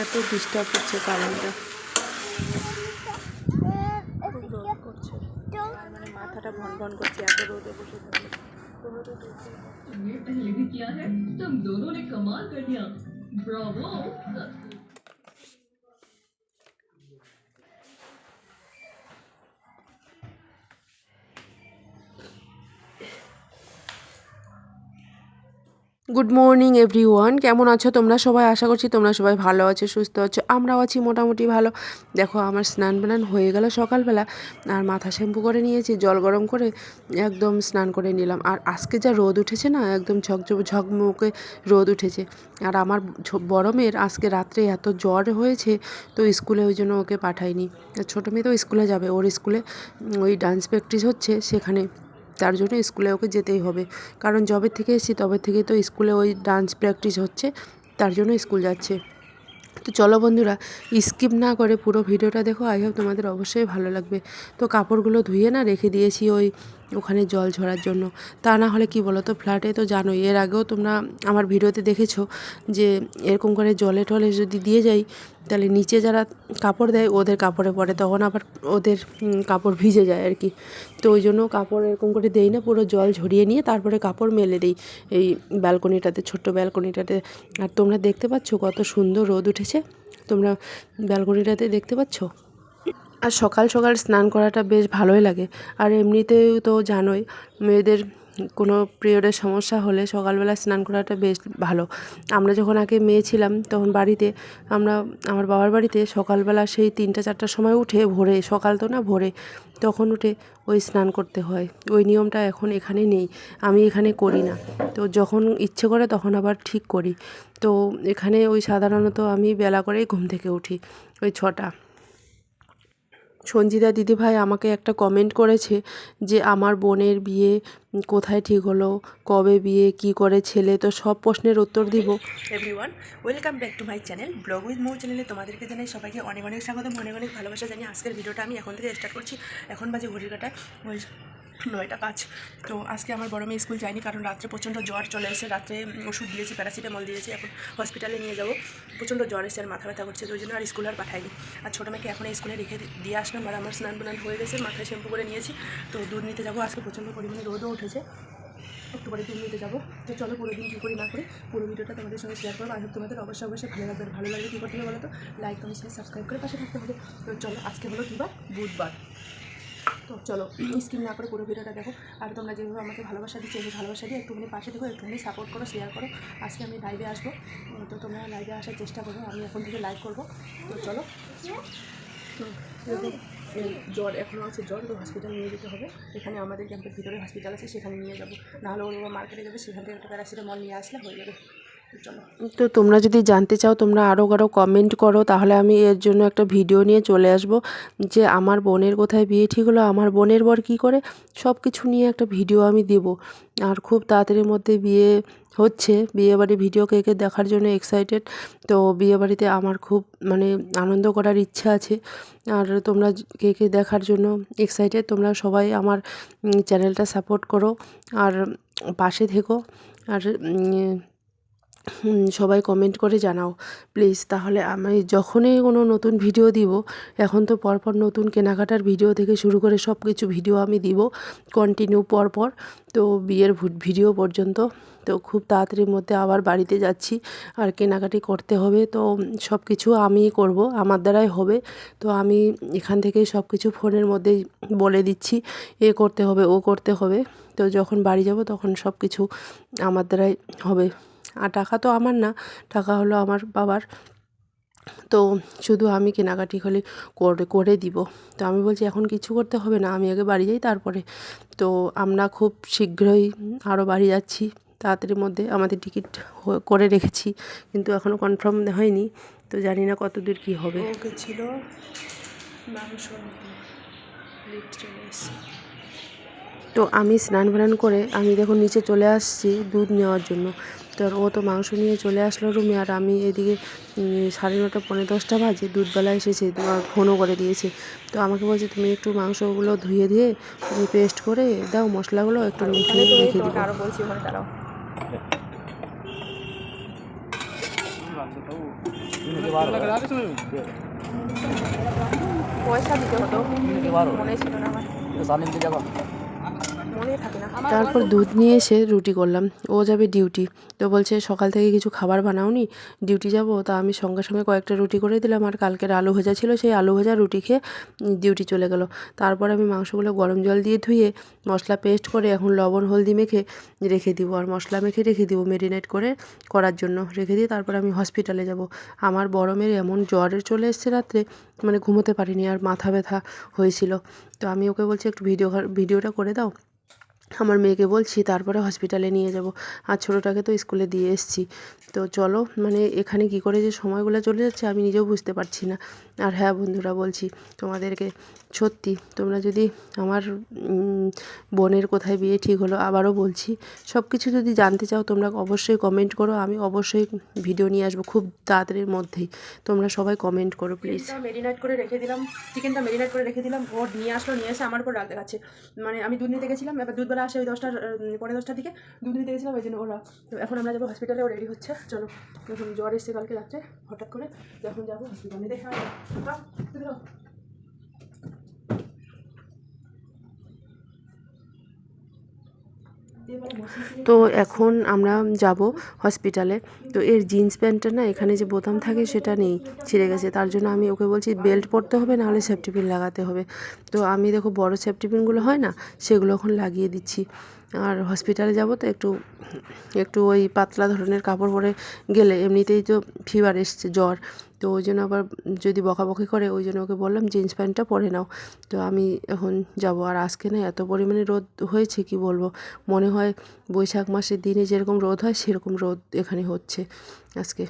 এত ডিস্টার্ব হচ্ছে কারেন্টটা খুব রোদ করছে আর মানে মাথাটা ভন ভন করছে এত রোদে বসে থাকলে তোমরা তো দেখতেই পাচ্ছ। ये पहले भी किया है तुम दोनों ने कमाल कर दिया ब्रावो গুড মর্নিং এভরিওয়ান কেমন আছো তোমরা সবাই? আশা করছি তোমরা সবাই ভালো আছো, সুস্থ আছো। আমরাও আছি মোটামুটি ভালো। দেখো, আমার স্নান বানান হয়ে গেল সকালবেলা। আর মাথা শ্যাম্পু করে নিয়েছি, জল গরম করে একদম স্নান করে নিলাম। আর আজকে যা রোদ উঠেছে না, একদম ঝকঝক, ঝকমকে রোদ উঠেছে। আর আমার বড় মেয়ের আজকে রাত্রে এত জ্বর হয়েছে, তো স্কুলে ওই জন্য ওকে পাঠাইনি। আর ছোটো মেয়ে তো স্কুলে যাবে। ওর স্কুলে ওই ডান্স প্র্যাকটিস হচ্ছে সেখানে। তার জন্য স্কুলে ওকে যেতেই হবে। কারণ যবে থেকে এসেছি তবে থেকে তো স্কুলে ওই ডান্স প্র্যাকটিস হচ্ছে, তার জন্য স্কুল যাচ্ছে। তো চলো বন্ধুরা স্কিপ না করে পুরো ভিডিওটা দেখো। আই হোপ তোমাদের অবশ্যই ভালো লাগবে। তো কাপড়গুলো ধুয়ে না রেখে দিয়েছি ওই ওখানে জল ঝরার জন্য। তা না হলে কি বলো তো ফ্ল্যাটে তো জানোই। এর আগেও তোমরা আমার ভিডিওতে দেখেছ যে এরকম করে জলে টলে যদি দিয়ে যাই, তাহলে নিচে যারা কাপড় দেয় ওদের কাপড়ে পড়ে, তখন আবার ওদের কাপড় ভিজে যায় আর কি। তো ওই জন্য কাপড় এরকম করে দেই না, পুরো জল ঝরিয়ে নিয়ে তারপরে কাপড় মেলে দিই এই ব্যালকনিটাতে, ছোট্ট ব্যালকনিটাতে। আর তোমরা দেখতে পাচ্ছ কত সুন্দর রোদ উঠেছে? তোমরা ব্যালকনিটাতে দেখতে পাচ্ছ? আর সকাল সকাল স্নান করাটা বেশ ভালোই লাগে। আর এমনিতেও তো জানোই, মেয়েদের কোনো পিরিয়ডের সমস্যা হলে সকালবেলা স্নান করাটা বেশ ভালো। আমরা যখন আগে মেয়ে ছিলাম, তখন বাড়িতে আমরা, আমার বাবার বাড়িতে সকালবেলা সেই তিনটা চারটার সময় উঠে ভোরে, সকাল তো না ভোরে, তখন উঠে ওই স্নান করতে হয়। ওই নিয়মটা এখন এখানে নেই, আমি এখানে করি না। তো যখন ইচ্ছে করে তখন আবার ঠিক করি। তো এখানে ওই সাধারণত আমি বেলা করেই ঘুম থেকে উঠি, ওই ছটা। সঞ্জিতা দিদিভাই আমাকে একটা কমেন্ট করেছে যে আমার বোনের বিয়ে কোথায় ঠিক হলো, কবে বিয়ে, কি করে ছেলে, তো সব প্রশ্নের উত্তর দিব। Everyone welcome back to my channel vlog with Mou চ্যানেলে তোমাদেরকে জানাই সবাইকে অনেক অনেক স্বাগত অনেক অনেক ভালোবাসা জানি আজকের ভিডিওটা আমি এখন থেকে স্টার্ট করছি। এখন বাজে ঘড়ির কাটায় নয়টা পাঁচ তো আজকে আমার বড় মেয়ে স্কুল যায়নি কারণ রাত্রে প্রচণ্ড জ্বর চলে এসে রাত্রে ওষুধ দিয়েছি, প্যারাসিটামল দিয়েছি, এখন হসপিটালে নিয়ে যাব। প্রচণ্ড জ্বর এসে আর মাথা ব্যথা করছে ওই জন্য আর স্কুলে আর পাঠাইনি আর ছোটো মেয়েকে এখন স্কুলে রেখে দিয়ে আসলাম আর আমার স্নান বানান হয়ে গেছে, মাথায় শ্যাম্পু করে নিয়েছি। তো দুধ নিতে যাব, আজকে প্রচণ্ড পরিমাণে রোদও উঠেছে। একটু পরে দুধ নিতে যাব। তো চলো পুরো দিন কী করি না করি, পুরো ভিডিওটা তোমাদের সঙ্গে শেয়ার করব। আর তোমাদের অবশ্যই অবশ্যই ভালো লাগবে। ভালো লাগবে কী করতে হবে বলো তো? লাইক কমেন্ট সাবস্ক্রাইব করে পাশে থাকতে হবে। তো চলো আজকে হলো কী বার? বুধবার। তো চলো স্কিম না করে পুরো ভিডিওটা দেখো। আর তোমরা যেভাবে আমাকে ভালোবাসা দিচ্ছ, এই ভালোবাসা দিয়ে একটুখানি পাশে দেখো একটুখানি সাপোর্ট করো শেয়ার করো। আজকে আমি লাইভে আসব। তো তোমরা লাইভে আসার চেষ্টা করো, আমি এখন থেকে লাইভ করব। তো চলো। জ্বর এখনও আছে, জ্বর, তো হসপিটাল নিয়ে যেতে হবে। এখানে আমাদের ক্যাম্পের ভিতরে হসপিটাল আছে, সেখানে নিয়ে যাব। নাহলে ওর মার্কেটে যাবে, সেখান থেকে একটা প্যারাসিটামল নিয়ে আসলে হয়ে যাবে। তো তোমরা যদি জানতে চাও, তোমরা আরও কারও কমেন্ট করো, তাহলে আমি এর জন্য একটা ভিডিও নিয়ে চলে আসব, যে আমার বোনের কোথায় বিয়ে ঠিক হলো, আমার বোনের বর কী করে সব কিছু নিয়ে একটা ভিডিও আমি দেব। আর খুব তাড়াতাড়ির মধ্যে বিয়ে হচ্ছে, বিয়েবাড়ি ভিডিও কে কে দেখার জন্য এক্সাইটেড তো বিয়েবাড়িতে আমার খুব মানে আনন্দ করার ইচ্ছা আছে। আর তোমরা কে কে দেখার জন্য এক্সাইটেড তোমরা সবাই আমার চ্যানেলটা সাপোর্ট করো। আর পাশে থেকো। আর সবাই কমেন্ট করে জানাও। প্লিজ তাহলে আমি যখনই কোনো নতুন ভিডিও দিব, এখন তো পরপর নতুন কেনাকাটার ভিডিও থেকে শুরু করে সব কিছু ভিডিও আমি দিব কন্টিনিউ পরপর। তো বিয়ের ভিডিও পর্যন্ত, তো খুব তাড়াতাড়ির মধ্যে আবার বাড়িতে যাচ্ছি, আর কেনাকাটি করতে হবে। তো সব কিছু আমিই করব, আমার দ্বারাই হবে। তো আমি এখান থেকে সব কিছু ফোনের মধ্যে বলে দিচ্ছি, এ করতে হবে, ও করতে হবে। তো যখন বাড়ি যাব তখন সব কিছু আমার দ্বারাই হবে। আর টাকা তো আমার না টাকা হলো আমার বাবার। তো শুধু আমি কেনাকাটি খালি করে করে দিব। তো আমি বলছি এখন কিছু করতে হবে না আমি আগে বাড়ি যাই তারপরে। তো আমরা খুব শীঘ্রই আরও বাড়ি যাচ্ছি। তাড়াতাড়ির মধ্যে আমাদের টিকিট করে রেখেছি কিন্তু এখনও কনফার্ম হয়নি। তো জানি না কত দূর কী হবে। ছিল মাংস তো আমি স্নান ফান করে আমি দেখুন নিচে চলে আসছি দুধ নেওয়ার জন্য। তো ও তো মাংস নিয়ে চলে আসলো রুমে আর আমি এদিকে সাড়ে নটা পৌনে দশটা বাজে দুধবেলা এসেছে তোমার ফোনও করে দিয়েছে। তো আমাকে বলছে তুমি একটু মাংসগুলো ধুয়ে দিয়ে তুমি পেস্ট করে দাও মশলাগুলো একটু মেখে রেখে দিও আরও বলছি ওখানে দাঁড়াও। পয়সা দিতে হতো মনে ছিল না আমার। তারপর দুধ নিয়ে এসে রুটি করলাম। ও যাবে ডিউটি তো বলছে সকাল থেকে কিছু খাবার বানাওনি। ডিউটি যাব তা আমি সঙ্গে সঙ্গে কয়েকটা রুটি করে দিলাম। আর কালকের আলু ভাজা ছিল সেই আলু ভাজা রুটি খেয়ে ডিউটি চলে গেল। তারপর আমি মাংসগুলো গরম জল দিয়ে ধুয়ে মশলা পেস্ট করে এখন লবণ হলদি মেখে রেখে দিব। আর মশলা মেখে রেখে দিব মেরিনেট করে করার জন্য রেখে দিয়ে তারপর আমি হসপিটালে যাব। আমার বড় মেয়ের এমন জ্বর চলে এসছে রাত্রে মানে ঘুমোতে পারিনি আর মাথা ব্যথা হয়েছিল। তো আমি ওকে বলছি একটু ভিডিও ভিডিওটা করে দাও। আমার মেয়েকে বলছি, তারপরে হসপিটালে নিয়ে যাব। আর ছোটোটাকে তো স্কুলে দিয়ে এসেছি। তো চলো মানে এখানে কি করে যে সময়গুলো চলে যাচ্ছে আমি নিজেও বুঝতে পারছি না। আর হ্যাঁ বন্ধুরা বলছি, তোমাদেরকে সত্যি, তোমরা যদি আমার বোনের কোথায় বিয়ে ঠিক হলো আবারও বলছি সব কিছু যদি জানতে চাও তোমরা অবশ্যই কমেন্ট করো, আমি অবশ্যই ভিডিও নিয়ে আসব খুব তাড়াতাড়ির মধ্যেই। তোমরা সবাই কমেন্ট করো প্লিজ মেরিনেট করে রেখে দিলাম চিকেনটা মেরিনেট করে রেখে দিলাম, ও নিয়ে আসলো, নিয়ে এসে আমার উপর রাগ দেখাচ্ছে। মানে আমি দুধ নিতে গেছিলাম, এবার দুধবেলা আসে ওই দশটার পরে দশটার দিকে দুধ নিতে গেছিলাম, ওই জন্য ওরা, তো এখন আমরা যাব হসপিটালে রেডি হচ্ছে, চলো। এখন জ্বর এসছে কালকে রাত্রে, হঠাৎ করে। যখন যাব হসপিটালে দেখে আসব। আহ, তুমি যাও। তো এখন আমরা যাব হসপিটালে তো এর জিন্স প্যান্টটা না, এখানে যে বোতাম থাকে সেটা নেই, ছিঁড়ে গেছে। তার জন্য আমি ওকে বলছি বেল্ট পরতে হবে, নাহলে সেফটি পিন লাগাতে হবে। তো আমি দেখো বড় সেফটি পিনগুলো হয় না, সেগুলো এখন লাগিয়ে দিচ্ছি। আর হসপিটালে যাব তো একটু একটু ওই পাতলা ধরনের কাপড় পরে গেলে এমনিতেই তো ফিভার এসছে, জ্বর। তো ওই জন্য আবার যদি বকাবকি করে, ওই জন্য ওকে বললাম, জিন্স প্যান্টটা পরে নাও। তো আমি এখন যাব। আর আজকে না এত পরিমাণে রোদ হয়েছে, কি বলব? মনে হয় বৈশাখ মাসের দিনে যেরকম রোদ হয়, সেরকম রোদ এখানে হচ্ছে আজকে।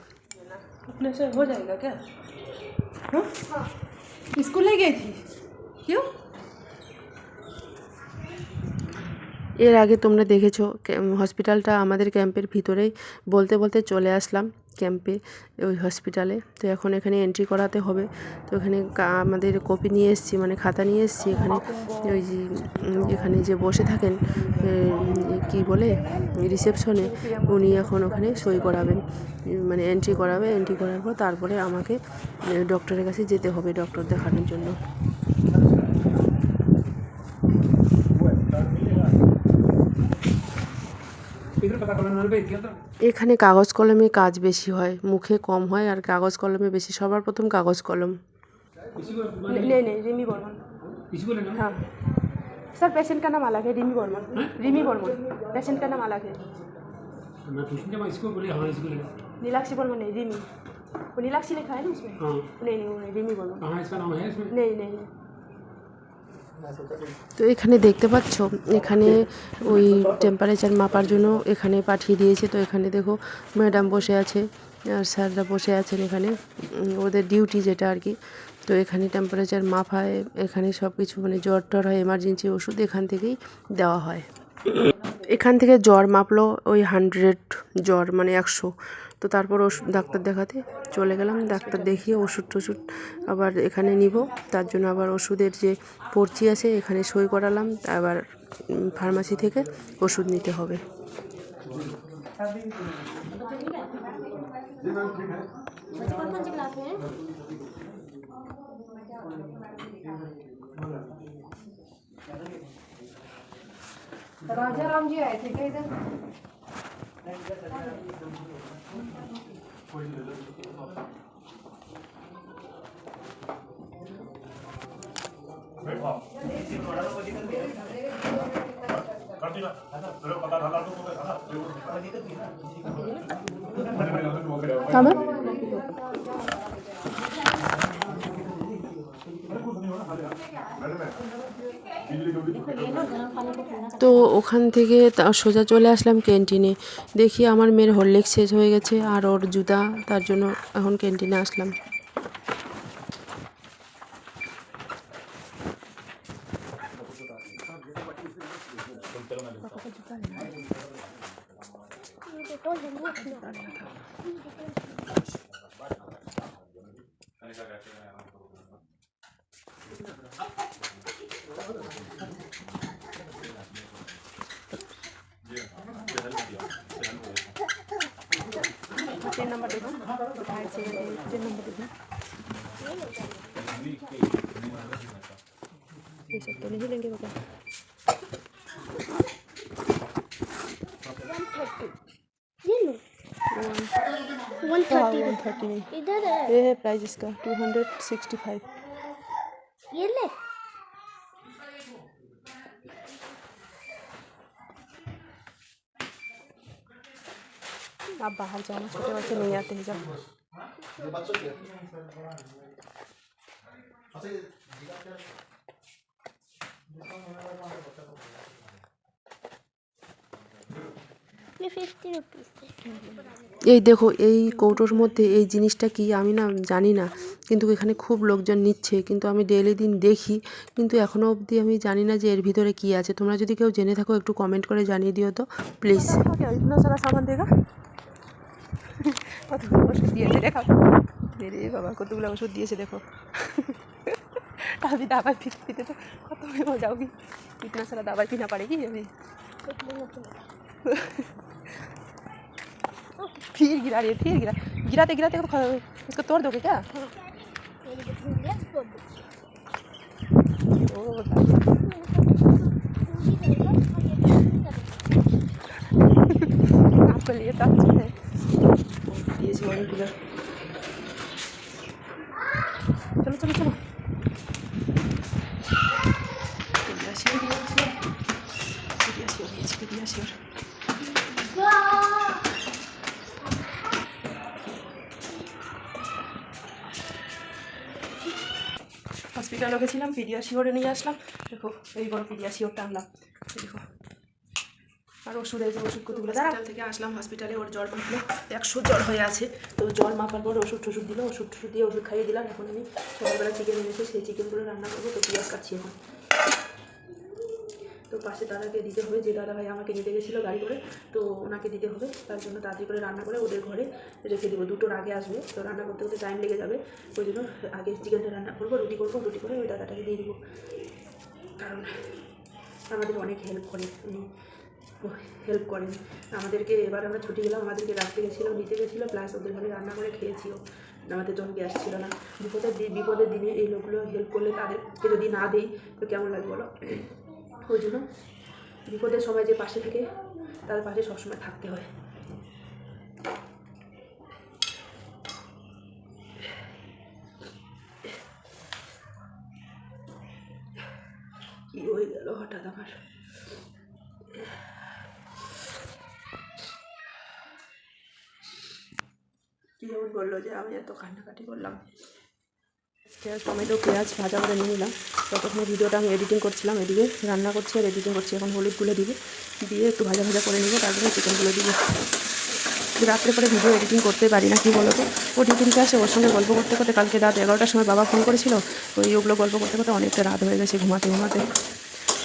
হ্যাঁ? স্কুলে গেছি কেউ? এর আগে তোমরা দেখেছ হসপিটালটা আমাদের ক্যাম্পের ভিতরেই বলতে বলতে চলে আসলাম ক্যাম্পে, ওই হসপিটালে তো এখন এখানে এন্ট্রি করাতে হবে। তো এখানে আমাদের কপি নিয়ে এসেছি মানে খাতা নিয়ে এসেছি। এখানে ওই যে এখানে যে বসে থাকেন কি বলে রিসেপশনে উনি এখন ওখানে সই করাবেন। মানে এন্ট্রি করাবে এন্ট্রি করার পর তারপরে আমাকে ডক্টরের কাছে যেতে হবে ডক্টর দেখানোর জন্য। এখানে কাগজ কলমে কাজ বেশি হয় মুখে কম হয় আর কাগজ কলমে বেশি সবার প্রথম কাগজ কলম नहीं नहीं रिमी बर्मन किसी को लेना है? हाँ सर पेशेंट का नाम अलग है रिमी बर्मन रिमी बर्मन पेशेंट का नाम अलग है मैं पूछूंगा मैं इसको बोले हाँ इसको लेना नीलाक्षी बर्मन नहीं रिमी वो नीलाक्षी लिखा है ना उसमें हाँ नहीं नहीं वो नहीं रिमी बर्मन कहाँ इसका नाम है इसमें নেই নেই তো এখানে দেখতে পাচ্ছ, এখানে ওই টেম্পারেচার মাপার জন্য এখানে পাঠিয়ে দিয়েছে। তো এখানে দেখো ম্যাডাম বসে আছে, আর স্যাররা বসে আছেন এখানে। ওদের ডিউটি যেটা আর কি। তো এখানে টেম্পারেচার মাপায় এখানে সব কিছু মানে জ্বর টর হয় এমার্জেন্সি ওষুধ এখান থেকেই দেওয়া হয়। এখান থেকে জ্বর মাপলো ওই হান্ড্রেড জ্বর মানে একশো। তো তারপর ওষুধ ডাক্তার দেখাতে চলে গেলাম ডাক্তার দেখিয়ে ওষুধ টষুধ আবার এখানে নিব তার জন্য আবার ওষুধের যে পর্চি আছে এখানে সই করালাম আবার ফার্মাসি থেকে ওষুধ নিতে হবে राजा राम जी आए थे क्या इधर का बर दिल्ली তো ওখান থেকে সোজা চলে আসলাম ক্যান্টিনে। দেখি আমার মেয়ের হরলিক্স শেষ হয়ে গেছে আর ওর জুতা, তার জন্য এখন ক্যান্টিনে আসলাম। तीन नंबर दे दो तीन नंबर दे दो ये सब तो नहीं लेंगे वन थर्टी इधर है। ये है प्राइस इसका टू हंड्रेड सिक्सटी फाइव आप बाहर जाओ ना छोटे बच्चे नहीं आते हैं जब ये फिफ्टी रुपीज़ এই দেখো এই কৌটোর মধ্যে এই জিনিসটা কি আমি না জানি না কিন্তু এখানে খুব লোকজন নিচ্ছে কিন্তু আমি ডেলি দিন দেখি কিন্তু এখনও অবধি আমি জানি না যে এর ভিতরে কি আছে তোমরা যদি কেউ জেনে থাকো একটু কমেন্ট করে জানিয়ে দিও তো প্লিজ কতগুলো ওষুধ দিয়েছে দেখো রে বাবা কতগুলো ওষুধ দিয়েছে দেখো अभी दवाई पीते पीते तो खत्म ही हो जाओगी इतना सारा दवाई पीना पड़ेगी अभी फिर गिरा रही है फिर गिरा गिराते गिराते तो ख- उसको तोड़ दोगे क्या ओ आपके लिए तो अच्छा है se va a vincular. Chalo, chalo, chalo. Aspira lo que si la pidió así ahora ni ya la. Dijo, le digo, lo pidió así otra la. Dijo. আর ওষুধ এই যে ওষুধ কতগুলো হসপিটাল থেকে আসলাম হসপিটালে ওর জ্বর মাপলো একশো জ্বর হয়ে আছে। তো জ্বর মাপার পর ওষুধ টষুধ দিল ওষুধ টষুধ দিয়ে ওষুধ খাইয়ে দিলাম। এখন আমি সকালবেলা চিকেন এনেছে সেই চিকেনগুলো রান্না করব তো পেঁয়াজ কাটছি এখন। তো পাশে দাদাকে দিতে হবে যে দাদা ভাই আমাকে নিতে গেছিল গাড়ি করে তো ওনাকে দিতে হবে। তার জন্য তাড়াতাড়ি করে রান্না করে ওদের ঘরে রেখে দেবো। দুটোর আগে আসবে তো রান্না করতে করতে টাইম লেগে যাবে। ওই জন্য আগে চিকেনটা রান্না করব রুটি করব রুটি করে ওই দাদাটাকে দিয়ে দেবো। কারণ আমাদের অনেক হেল্প করে হেল্প করেন। আমাদেরকে এবার আমরা ছুটি গেলাম, আমাদেরকে রাখতে গেছিল নিতে গেছিল প্লাস ওদের ঘরে রান্না করে খেয়েছিও। আমাদের যখন গ্যাস ছিল না। বিপদের বিপদের দিনে এই লোকগুলো হেল্প করলে তাদেরকে যদি না দেই, তো কেমন লাগে বলো? ওই জন্য বিপদের সময় যে পাশে থেকে তাদের পাশে সবসময় থাকতে হয়। কি হয়ে গেল হঠাৎ আমার? বলল যে, আমি এত কান্নাকাটি করলাম। টমেটো, পেঁয়াজ ভাজা করে নিয়ে নিলাম। ততক্ষণে ভিডিওটা আমি এডিটিং করছিলাম, এদিকে রান্না করছি আর এডিটিং করছি। এখন হলুদগুলো দিব। দিয়ে একটু ভাজা ভাজা করে নিব, তারপরে চিকেনগুলো দিব। রাত্রে পরে ভিডিও এডিটিং করতে পারি না, কি বলো তো ও ডিউটিতে আসে ওর সঙ্গে গল্প করতে করতে কালকে রাত এগারোটার সময় বাবা ফোন করেছিল। ওই ওগুলো গল্প করতে করতে অনেকটা রাত হয়ে গেছে, ঘুমাতে ঘুমাতে।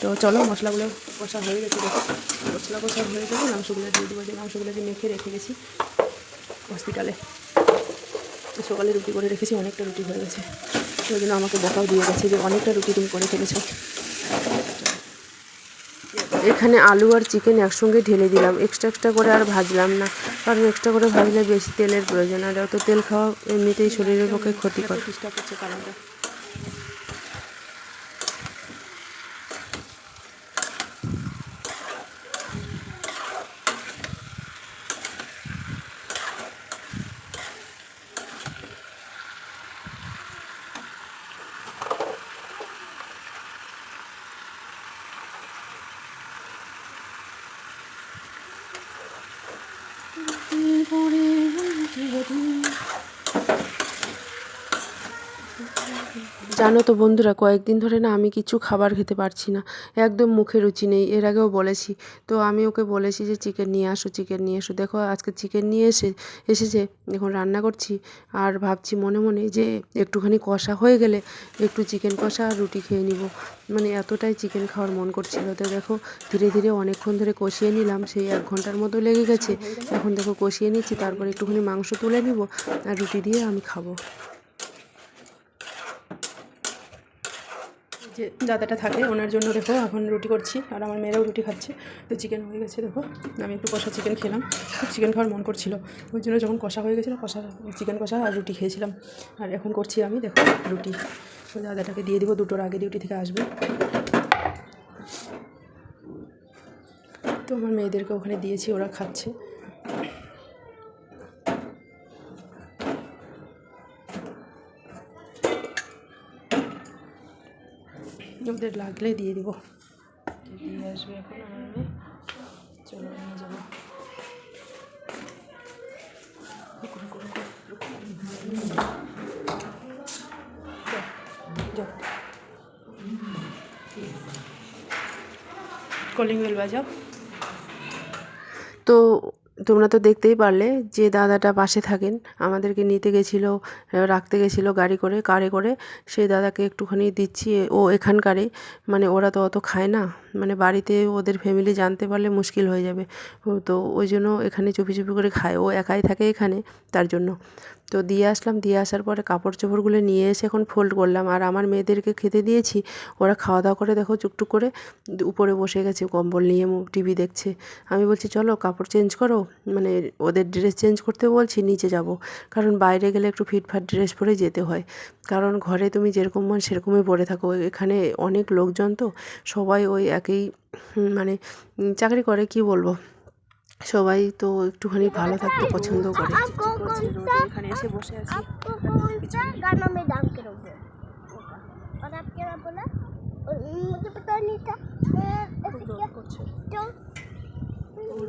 তো চলো, মশলাগুলো কষা হয়ে গেছে মশলা কষা হয়ে গেছে, মাংসগুলো দিয়ে দেবো। যে মাংসগুলোকে মেখে রেখে গেছি হসপিটালে সকালে রুটি করে রেখেছি, অনেকটা রুটি হয়ে গেছে। ওই জন্য আমাকে বকাও দিয়ে গেছে যে অনেকটা রুটি তুমি করে ফেলেছ। এখানে আলু আর চিকেন একসঙ্গে ঢেলে দিলাম। এক্সট্রা এক্সট্রা করে আর ভাজলাম না, কারণ এক্সট্রা করে ভাজলে বেশি তেলের প্রয়োজন। আর অত তেল খাওয়া এমনিতেই শরীরের পক্ষে ক্ষতিকর। চেষ্টা করছে কারণটা これは気が জানো তো বন্ধুরা, কয়েকদিন ধরে না আমি কিছু খাবার খেতে পারছি না। একদম মুখে রুচি নেই। এর আগেও বলেছি। তো আমি ওকে বলেছি যে, চিকেন নিয়ে আসো, চিকেন নিয়ে এসো দেখো, আজকে চিকেন নিয়ে এসে, এসেছে। এখন রান্না করছি আর ভাবছি মনে মনে যে, একটুখানি কষা হয়ে গেলে একটু চিকেন কষা আর রুটি খেয়ে নিব। মানে এতটাই চিকেন খাওয়ার মন করছিল। তো দেখো, ধীরে ধীরে অনেকক্ষণ ধরে কষিয়ে নিলাম। সেই এক ঘণ্টার মতো লেগে গেছে। এখন দেখো, কষিয়ে নিচ্ছি। তারপর একটুখানি মাংস তুলে নিব আর রুটি দিয়ে আমি খাব। যে দাদাটা থাকে, ওনার জন্য দেখো এখন রুটি করছি, আর আমার মেয়েরাও রুটি খাচ্ছে। তো চিকেন হয়ে গেছে দেখো, আমি একটু কষা চিকেন খেলাম। খুব চিকেন খাওয়ার মন করছিল। ওই জন্য যখন কষা হয়ে গেছিল, কষা চিকেন কষা আর রুটি খেয়েছিলাম। আর এখন করছি আমি, দেখো, রুটি। তো দাদাটাকে দিয়ে দিব, দুটোর আগে ডিউটি থেকে আসবে। তো আমার মেয়েদেরকে ওখানে দিয়েছি, ওরা খাচ্ছে। ওদের লাগলে দিয়ে দিব। দিয়ে আসবে এখন আমার মেয়ে চলো নিয়ে যাব। কলিং বেল বাজাও। তো তোমরা তো দেখতেই পারলে যে দাদাটা পাশে থাকেন। আমাদেরকে নিতে গেছিল, রাখতে গেছিল গাড়ি করে, কারে করে। সেই দাদাকে একটুখানি দিচ্ছি। ও এখানকারে মানে ওরা তো অত খায় না। মানে বাড়িতে ওদের ফ্যামিলি জানতে পারলে মুশকিল হয়ে যাবে। তো ওই জন্য এখানে চুপি চুপি করে খায়। ও একাই থাকে এখানে তার জন্য। তো দিয়ে আসলাম। দিয়ে আসার পরে কাপড় চোপড়গুলো নিয়ে এসে এখন ফোল্ড করলাম। আর আমার মেয়েদেরকে খেতে দিয়েছি। ওরা খাওয়া দাওয়া করে দেখো চুকটুক করে উপরে বসে গেছে, কম্বল নিয়ে টিভি দেখছে। আমি বলছি, চলো কাপড় চেঞ্জ করো। মানে ওদের ড্রেস চেঞ্জ করতে বলছি, নিচে যাব। কারণ বাইরে গেলে একটু ফিটফাট ড্রেস পরে যেতে হয়। কারণ ঘরে তুমি যেরকম মন সেরকমই পড়ে থাকো। এখানে অনেক লোকজন তো সবাই ওই একই মানে চাকরি করে কি বলব? সবাই তো একটুখানি ভালো থাকতে পছন্দ করে। এখানে এসে বসে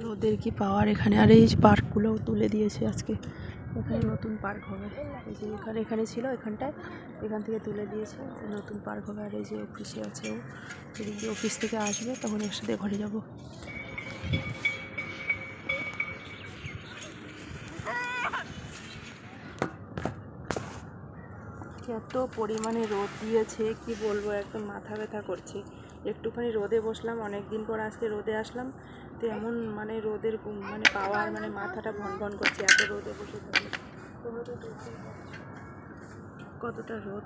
রোদের কি পাওয়ার এখানে? আর এই পার্কগুলোও তুলে দিয়েছে আজকে। এখানে নতুন পার্ক হবে। এই যে এখানে এখানে ছিল, এখানটায় এখান থেকে তুলে দিয়েছে। নতুন পার্ক হবে আর এই যে অফিসে আছে ও। এদিক অফিস থেকে আসবে, তখন একসাথে ঘরে যাব। এত পরিমাণে রোদ দিয়েছে, কি বলব, একদম মাথা ব্যথা করছে। একটুখানি রোদে বসলাম অনেক দিন পর আজকে রোদে আসলাম। তো এমন মানে রোদের মানে পাওয়ার মানে মাথাটা ভন ভন করছে এত রোদে বসে পাচ্ছ কতটা রোদ?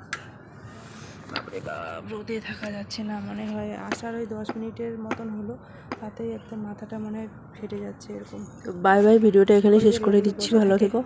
বাপরে বাপ। রোদে থাকা যাচ্ছে না মনে হয় আসার ওই দশ মিনিটের মতন হলো তাতেই একদম মাথাটা মনে হয় ফেটে যাচ্ছে এরকম। তো বাই বাই ভিডিওটা এখানে শেষ করে দিচ্ছি ভালো থেকো।